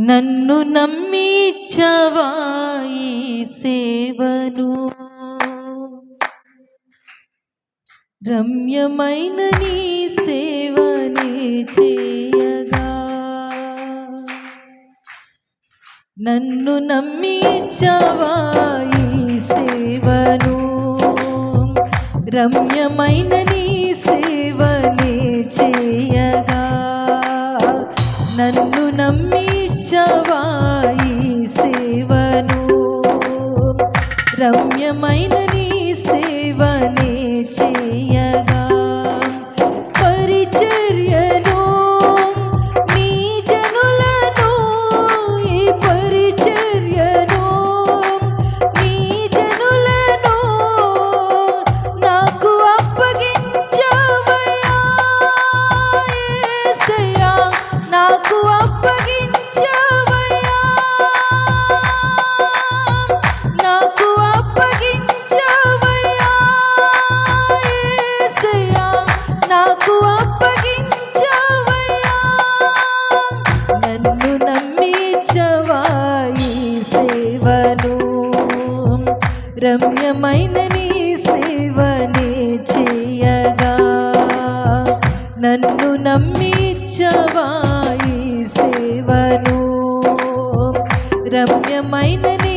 నన్ను నమ్మిచ్చవాయి సేవను? రమ్యమైన నీ సేవనే చేయగా. నన్ను నమ్మిచ్చవాయి సేవను? రమ్యమైన నీ శ్రమ్యమైనది నన్ను సేవను? రమ్యమైన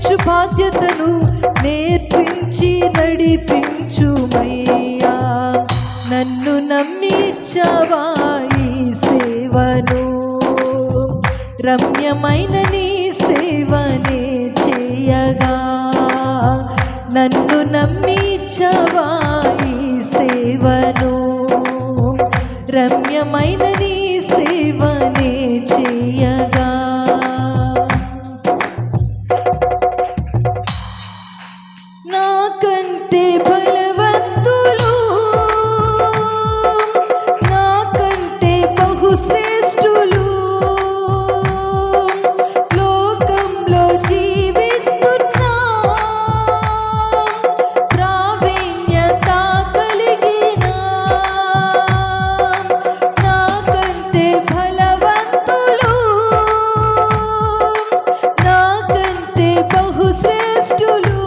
రక్షించు బాధ్యతను నేర్పించి నడిపించుమయ్యా. నన్ను నమ్మించవాయి సేవను? రమ్యమైన నీ సేవనే చేయగా. నన్ను నమ్మించవాయి సేవను? రమ్యమైన బహుశ్రేష్ఠులు లోకంలో జీవిస్తున్నా. ప్రావీణ్యత కలిగిన. నాకంటే బలవంతులు. నాకంటే బహుశ్రేష్ఠులు.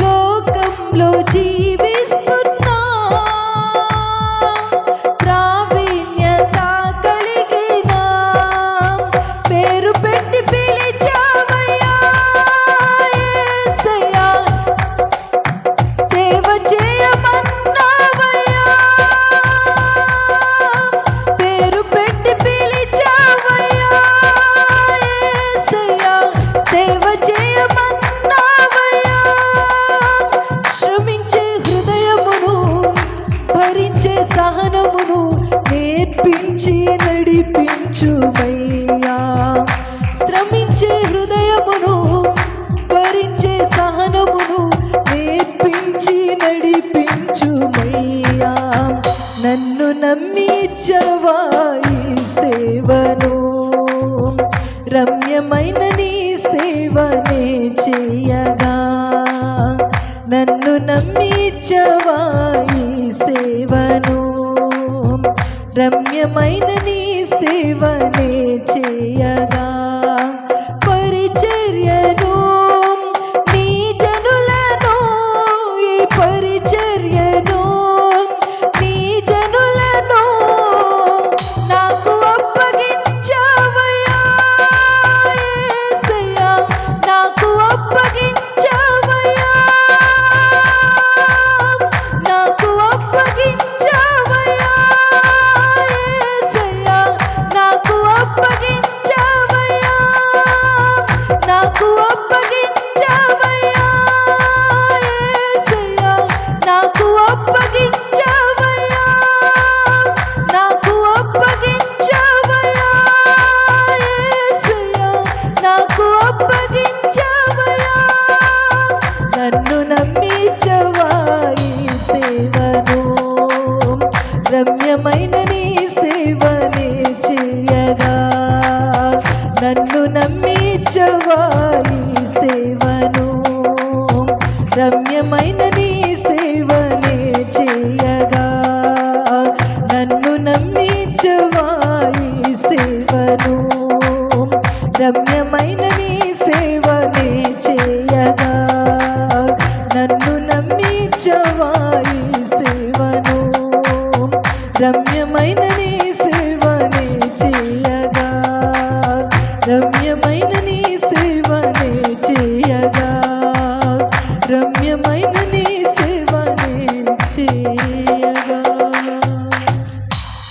లోకంలో జీవిస్తున్నా భరించే హృదయమును భరించే సహనమును నేర్పించి నడిపించుమయ్యా. నన్ను నమ్మి చవాయి సేవను? రమ్యమైన నీ సేవనే చేయగా. నన్ను నమ్మి చవాయి సేవను? రమ్యమైన నీ సేవనే పుణ్యమైనది